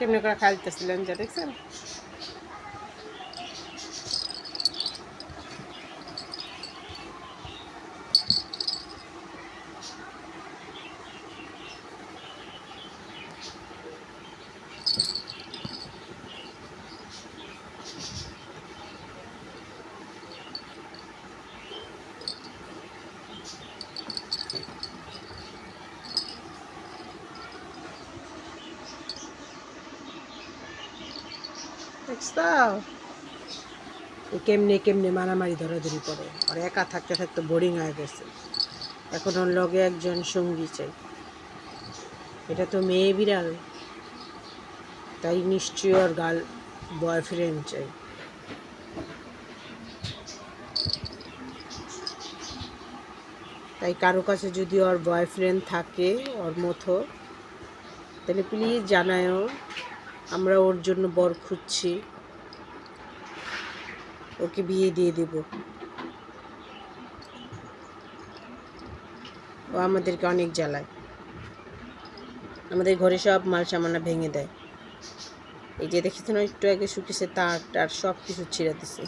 কেমনি করে খাইতেছিলেন যা দেখছেন? দেখছ কেমনে কেমনে মারামারি ধরাধরি করে। আর একা থাকতে থাকতে বোরিং হয়ে গেছে। এখন ওর লগে একজন সঙ্গী চাই। এটা তো মেয়ে বিড়াল। তাই নিশ্চয়ই ওর গার্ল বয়ফ্রেন্ড চাই। তাই কারও কাছে যদি ওর বয়ফ্রেন্ড থাকে, ওর মতো, তাহলে প্লিজ জানায়ও। আমরা ওর জন্য বর খুঁজছি। ওকে বিয়ে দিয়ে দেব। ও আমাদেরকে অনেক জ্বালায়। আমাদের ঘরে সব মাল সামানা ভেঙে দেয়। এই যে দেখেছেন একটু আগে শুকিয়েছে তার টার সব কিছু ছিঁড়ে দিছে।